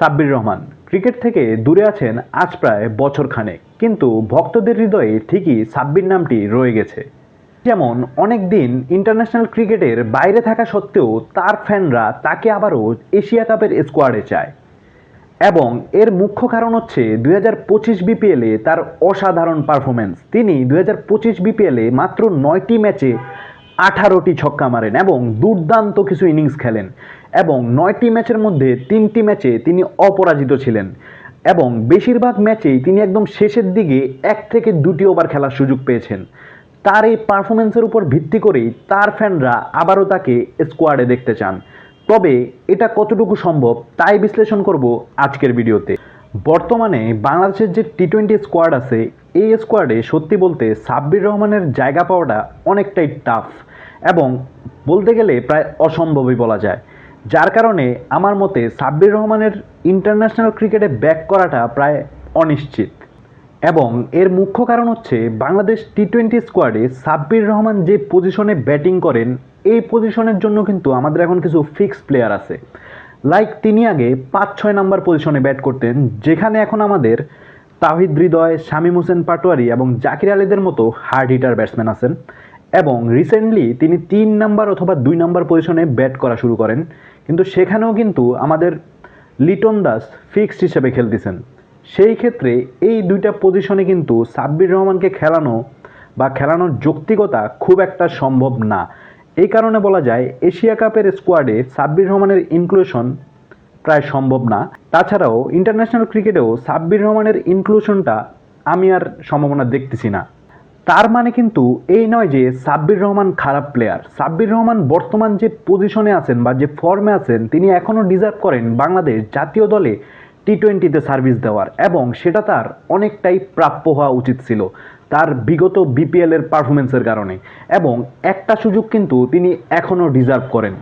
Sabbir Rahman. Cricket থেকে দূরে আছেন আজ প্রায় বছর খানেক কিন্তু ভক্তদের হৃদয়ে ঠিকই সাব্বির নামটি রয়ে গেছে। যেমন অনেক দিন ইন্টারন্যাশনাল ক্রিকেটের বাইরে থাকা সত্ত্বেও তার ফ্যানরা তাকে আবারও এশিয়া কাপের স্কোয়াডে চায়। এবং এর মুখ্য কারণ হচ্ছে দুই হাজার পঁচিশ বিপিএলে তার অসাধারণ পারফরমেন্স তিনি দুই হাজার পঁচিশ বিপিএলে মাত্র নয়টি ম্যাচে আঠারোটি ছক্কা মারেন এবং দুর্দান্ত কিছু ইনিংস খেলেন এবং নয়টি ম্যাচের মধ্যে তিনটি ম্যাচে তিনি অপরাজিত ছিলেন এবং বেশিরভাগ ম্যাচেই তিনি একদম শেষের দিকে এক থেকে দুটি ওভার খেলার সুযোগ পেয়েছেন। তার এই পারফরমেন্সের উপর ভিত্তি করেই তার ফ্যানরা আবারও তাকে স্কোয়াডে দেখতে চান। তবে এটা কতটুকু সম্ভব তাই বিশ্লেষণ করব আজকের ভিডিওতে। বর্তমানে বাংলাদেশের যে টি টোয়েন্টি স্কোয়াড আছে, এই স্কোয়াডে সত্যি বলতে সাব্বির রহমানের জায়গা পাওয়াটা অনেকটাই টাফ এবং বলতে গেলে প্রায় অসম্ভবই বলা যায়। যার কারণে আমার মতে সাব্বির রহমানের ইন্টারন্যাশনাল ক্রিকেটে ব্যাক করাটা প্রায় অনিশ্চিত। এবং এর মুখ্য কারণ হচ্ছে বাংলাদেশ টি টোয়েন্টি স্কোয়াডে সাব্বির রহমান যে পজিশনে ব্যাটিং করেন, এই পজিশনের জন্য কিন্তু আমাদের এখন কিছু ফিক্সড প্লেয়ার আছে। লাইক তিনি আগে পাঁচ ছয় নাম্বার পজিশনে ব্যাট করতেন, যেখানে এখন আমাদের তাহিদ হৃদয়, শামীম হোসেন পাটোয়ারি এবং জাকির আলীদের মতো হার্ড হিটার ব্যাটসম্যান আছেন। এবং রিসেন্টলি তিনি তিন নাম্বার অথবা দুই নাম্বার পজিশনে ব্যাট করা শুরু করেন। কিন্তু সেখানেও কিন্তু আমাদের লিটন দাস ফিক্সড হিসেবে খেলতেছেন। সেই ক্ষেত্রে এই দুইটা পজিশনে কিন্তু সাব্বির রহমানকে খেলানো বা খেলানোর যৌক্তিকতা খুব একটা সম্ভব না। এই কারণে বলা যায়, এশিয়া কাপের স্কোয়াডে সাব্বির রহমানের ইনক্লুশন প্রায় সম্ভব না। তাছাড়াও ইন্টারন্যাশনাল ক্রিকেটেও সাব্বির রহমানের ইনক্লুশনটা আমি আর সম্ভাবনা দেখতেছি না। তার মানে কিন্তু এই নয় যে সাব্বির রহমান খারাপ প্লেয়ার সাব্বির রহমান বর্তমান যে পজিশনে আছেন বা যে ফর্মে আছেন, তিনি এখনও ডিজার্ভ করেন বাংলাদেশ জাতীয় দলে টি টোয়েন্টিতে সার্ভিস দেওয়ার এবং সেটা তার অনেকটাই প্রাপ্য হওয়া উচিত ছিল তার বিগত বিপিএল এর পারফরমেন্সের কারণে। এবং একটা সুযোগ কিন্তু তিনি এখনও ডিজার্ভ করেন।